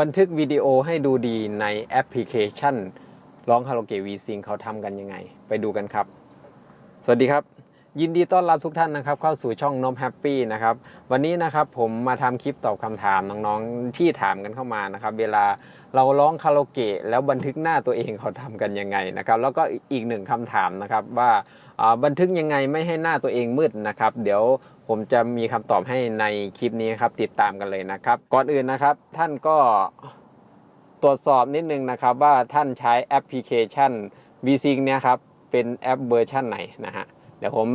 บันทึกวิดีโอให้ดูดีในแอปพลิเคชันร้องคาราโอเกะวีซิงเขาทำกันยังไง ไปดูกันครับ สวัสดีครับ ยินดีต้อนรับทุกท่านนะครับ เข้าสู่ช่องนมแฮปปี้นะครับ วันนี้นะครับผมมาทำคลิปตอบคำถามน้องๆที่ถามกันเข้ามานะครับ เวลาเราร้องคาราโอเกะแล้วบันทึกหน้าตัวเองเขาทำกันยังไงนะครับ แล้วก็อีกหนึ่งคำถามนะครับว่าอ่าบันทึกยังไงไม่ให้หน้าตัวเองมืดนะครับ เดี๋ยว ผมจะมีคำตอบให้ในคลิปนี้ครับ ติดตามกันเลยนะครับ ก่อนอื่นนะครับ ท่านก็ตรวจสอบนิดนึงนะครับว่าท่านใช้แอปพลิเคชัน v s y n c เนี่ยครับเป็นแอปเวอร์ชันไหนนะฮะเดี๋ยวผม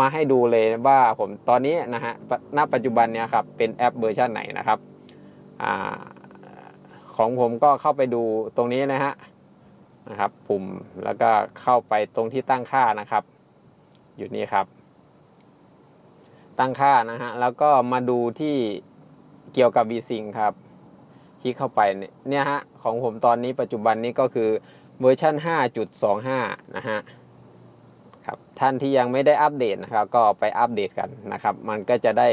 มาให้ดูเลยว่าผมตอนนี้นะฮะณปัจจุบันเนี่ยครับเป็นแอปเวอร์ชันไหนนะครับอาของผมก็เข้าไปดูตรงนี้นะฮะนะครับ ปุ่มแล้วก็เข้าไปตรงที่ตั้งค่านะครับ อยู่นี่ครับ ตั้งค่านะฮะ แล้วก็มาดูที่เกี่ยวกับ v s y n c ครับคลิกเข้าไปเนี่ยฮะ ของผมตอนนี้ปัจจุบันนี้ก็คือเวอร์ชัน5.25 นะฮะครับท่านที่ยังไม่ได้อัปเดตนะครับ ก็ไปอัปเดตกันนะครับ มันก็จะได้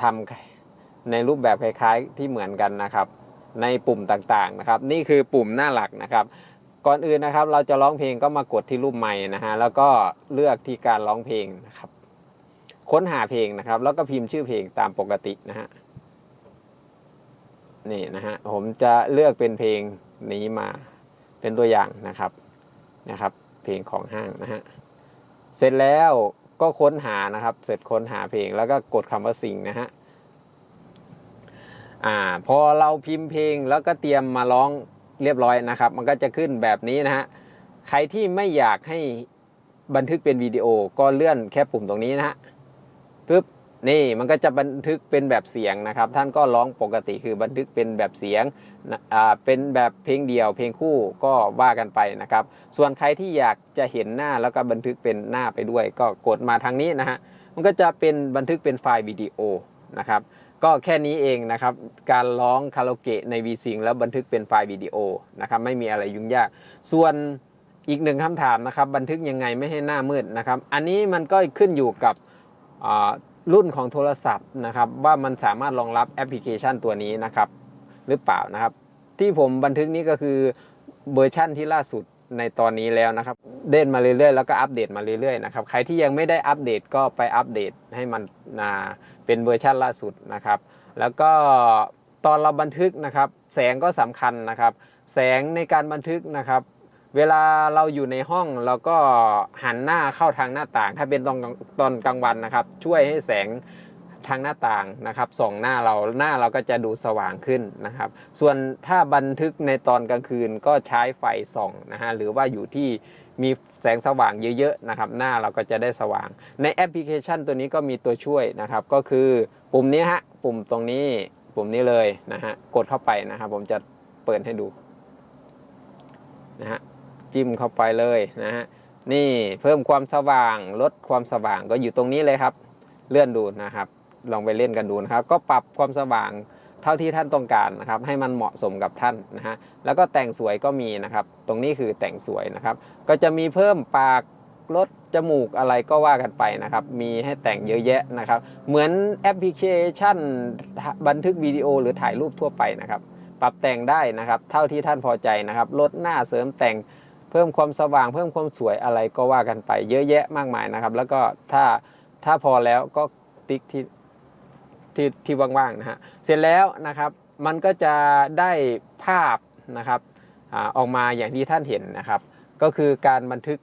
ทำในรูปแบบคล้ายๆที่เหมือนกันนะครับ ในปุ่มต่างๆนะครับ นี่คือปุ่มหน้าหลักนะครับ ก่อนอื่นนะครับ เราจะร้องเพลงก็มากดที่รูปไม้นะฮะแล้วก็เลือกที่การร้องเพลงนะครับ ค้นหาเพลงนะครับ แล้วก็พิมพ์ชื่อเพลงตามปกตินะฮะนี่นะฮะผมจะเลือกเป็นเพลงนี้มาเป็นตัวอย่างนะครับนะครับ เพลงของห้างนะฮะเสร็จแล้วก็ค้นหานะครับ เสร็จค้นหาเพลงแล้วก็กดคำว่าสิ่งนะฮะอ่าพอเราพิมพ์เพลงแล้วก็เตรียมมาร้องเรียบร้อยนะครับ มันก็จะขึ้นแบบนี้นะฮะใครที่ไม่อยากให้บันทึกเป็นวิดีโอก็เลื่อนแค่ปุ่มตรงนี้นะฮะ ปึ๊บนี่มันก็จะบันทึกเป็นแบบเสียงนะครับ ท่านก็ร้องปกติคือบันทึกเป็นแบบเสียงอ่าเป็นแบบเพลงเดียว เพลงคู่ก็ว่ากันไปนะครับ ส่วนใครที่อยากจะเห็นหน้าแล้วก็บันทึกเป็นหน้าไปด้วย ก็กดมาทางนี้นะฮะมันก็จะเป็นบันทึกเป็นไฟล์วิดีโอนะครับก็แค่นี้เองนะครับ การร้องคาราโอเกะใน v s y n c แล้วบันทึกเป็นไฟล์วิดีโอนะครับไม่มีอะไรยุ่งยาก ส่วนอีกหนึ่งคำถามนะครับ บันทึกยังไงไม่ให้หน้ามืดนะครับ อันนี้มันก็ขึ้นอยู่กับ รุ่นของโทรศัพท์นะครับว่ามันสามารถรองรับแอปพลิเคชันตัวนี้นะครับหรือเปล่านะครับ ที่ผมบันทึกนี้ก็คือเวอร์ชั่นที่ล่าสุดในตอนนี้แล้วนะครับเด่นมาเรื่อยๆแล้วก็อัปเดตมาเรื่อยๆนะครับใครที่ยังไม่ได้อัปเดตก็ไปอัปเดตให้มันนาเป็นเวอร์ชันล่าสุดนะครับ แล้วก็ตอนเราบันทึกนะครับ แสงก็สำคัญนะครับ แสงในการบันทึกนะครับ เวลาเราอยู่ในห้องเราก็หันหน้าเข้าทางหน้าต่าง ถ้าเป็นตอนตอนกลางวันนะครับ ช่วยให้แสงทางหน้าต่างนะครับส่องหน้าเราหน้าเราก็จะดูสว่างขึ้นนะครับ ส่วนถ้าบันทึกในตอนกลางคืนก็ใช้ไฟส่องนะฮะหรือว่าอยู่ที่มีแสงสว่างเยอะๆนะครับหน้าเราก็จะได้สว่าง ในแอปพลิเคชันตัวนี้ก็มีตัวช่วยนะครับ ก็คือปุ่มนี้ฮะปุ่มตรงนี้ปุ่มนี้เลยนะฮะกดเข้าไปนะครับ ผมจะเปิดให้ดูนะฮะ จิ้มเข้าไปเลยนะฮะนี่เพิ่มความสว่างลดความสว่างก็อยู่ตรงนี้เลยครับ เลื่อนดูนะครับ ลองไปเล่นกันดูนะครับ ก็ปรับความสว่างเท่าที่ท่านต้องการนะครับ ให้มันเหมาะสมกับท่านนะฮะแล้วก็แต่งสวยก็มีนะครับ ตรงนี้คือแต่งสวยนะครับ ก็จะมีเพิ่มปากลดจมูกอะไรก็ว่ากันไปนะครับ มีให้แต่งเยอะแยะนะครับ เหมือนแอปพลิเคชันบันทึกวิดีโอหรือถ่ายรูปทั่วไปนะครับ ปรับแต่งได้นะครับ เท่าที่ท่านพอใจนะครับ ลดหน้าเสริมแต่ง เพิ่มความสว่าง เพิ่มความสวยอะไรก็ว่ากันไป เยอะแยะมากมายนะครับ แล้วก็ถ้าถ้าพอแล้วก็ติ๊กที่ที่ที่ว่างๆนะฮะเสร็จแล้วนะครับมันก็จะได้ภาพนะครับอออกมาอย่างที่ท่านเห็นนะครับ ก็คือการบันทึก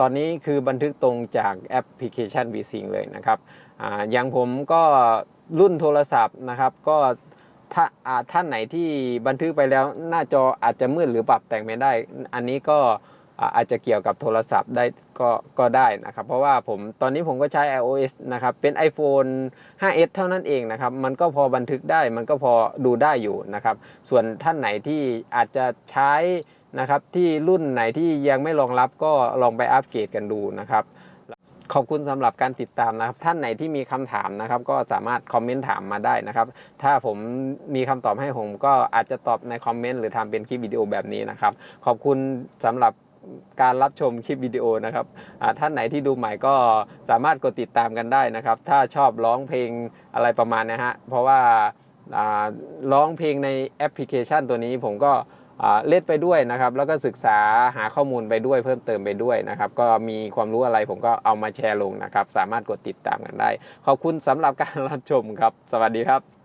ตอนนี้คือบันทึกตรงจากแอปพลิเคชัน v s y n c เลยนะครับออย่างผมก็รุ่นโทรศัพท์นะครับ ก็ ถ้าท่านไหนที่บันทึกไปแล้วหน้าจออาจจะมืดหรือปรับแต่งไม่ได้ อันนี้ก็อาอาจจะเกี่ยวกับโทรศัพท์ได้ก็ก็ได้นะครับ เพราะว่าผมตอนนี้ผมก็ใช้ iOS นะครับ เป็น iPhone 5s เท่านั้นเองนะครับ มันก็พอบันทึกได้มันก็พอดูได้อยู่นะครับ ส่วนท่านไหนที่อาจจะใช้นะครับที่รุ่นไหนที่ยังไม่รองรับก็ลองไปอัปเกรดกันดูนะครับ ขอบคุณสำหรับการติดตามนะครับ ท่านไหนที่มีคำถามนะครับ ก็สามารถคอมเมนต์ถามมาได้นะครับ ถ้าผมมีคำตอบให้ผมก็อาจจะตอบในคอมเมนต์หรือทำเป็นคลิปวิดีโอแบบนี้นะครับ ขอบคุณสำหรับการรับชมคลิปวิดีโอนะครับท่านไหนที่ดูใหม่ก็สามารถกดติดตามกันได้นะครับ ถ้าชอบร้องเพลงอะไรประมาณนี้ยฮะเพราะว่าร้องเพลงในแอปพลิเคชันตัวนี้ผมก็ เล่นไปด้วยนะครับ แล้วก็ศึกษาหาข้อมูลไปด้วยเพิ่มเติมไปด้วยนะครับ ก็มีความรู้อะไรผมก็เอามาแชร์ลงนะครับ สามารถกดติดตามกันได้ ขอบคุณสำหรับการรับชมครับ สวัสดีครับ